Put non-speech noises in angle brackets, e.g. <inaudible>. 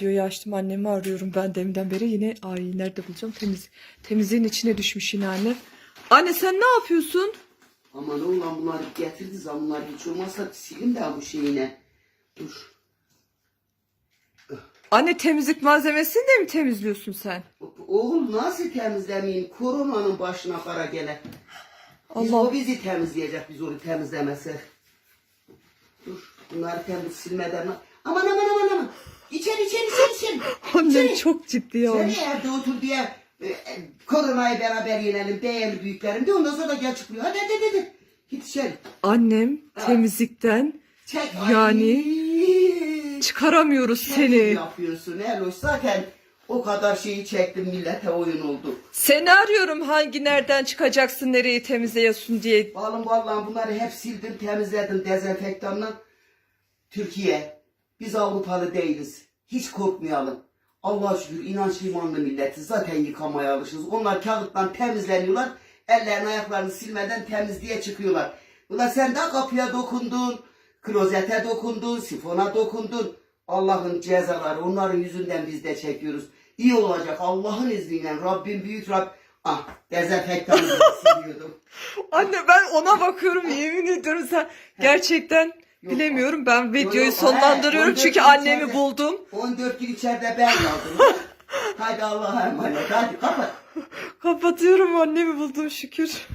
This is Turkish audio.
videoyu açtım annemi arıyorum ben deminden beri yine ay nerede bulacağım temiz temizliğin içine düşmüş yine anne. Anne sen ne yapıyorsun? Aman oğlan bunları getirdi zamlar hiç olmazsa silin de bu şeyine. Dur. Anne temizlik malzemesini de mi temizliyorsun sen? Oğul nasıl temizlemeyeyim? Koronanın başına kara gele. Biz Allah. o bizi temizleyecek biz onu temizlemesek. Dur bunları temiz silmeden. Aman aman aman aman. İçeri içeri içeri içeri. <laughs> Annem çok ciddi olmuş. evde otur diye e, e, koronayı beraber yenelim değerli büyüklerim de ondan sonra da gel çıkıyor. Hadi hadi hadi. Git içeri. Annem Ha. temizlikten Çek. Yani Ay. çıkaramıyoruz Şey seni. yapıyorsun Eloş zaten o kadar şeyi çektim millete oyun oldu. Seni arıyorum hangi nereden çıkacaksın nereyi temizleyesin diye. Balım vallahi bunları hep sildim temizledim dezenfektanla. Türkiye biz Avrupalı değiliz. Hiç korkmayalım. Allah şükür inançlı imanlı milletiz. Zaten yıkamaya alışırız. Onlar kağıttan temizleniyorlar. Ellerini ayaklarını silmeden temizliğe çıkıyorlar. Ulan sen de kapıya dokundun. Klozete dokundun. Sifona dokundun. Allah'ın cezaları onların yüzünden biz de çekiyoruz. İyi olacak Allah'ın izniyle Rabbim büyük Rab. Ah dezenfektanı siliyordum. <laughs> Anne ben ona bakıyorum yemin ediyorum sen gerçekten bilemiyorum ben videoyu yok, sonlandırıyorum he, çünkü annemi içeride. buldum. 14 gün içeride ben kaldım. <laughs> Hadi Allah'a emanet. Hadi kapat. Kapatıyorum annemi buldum şükür.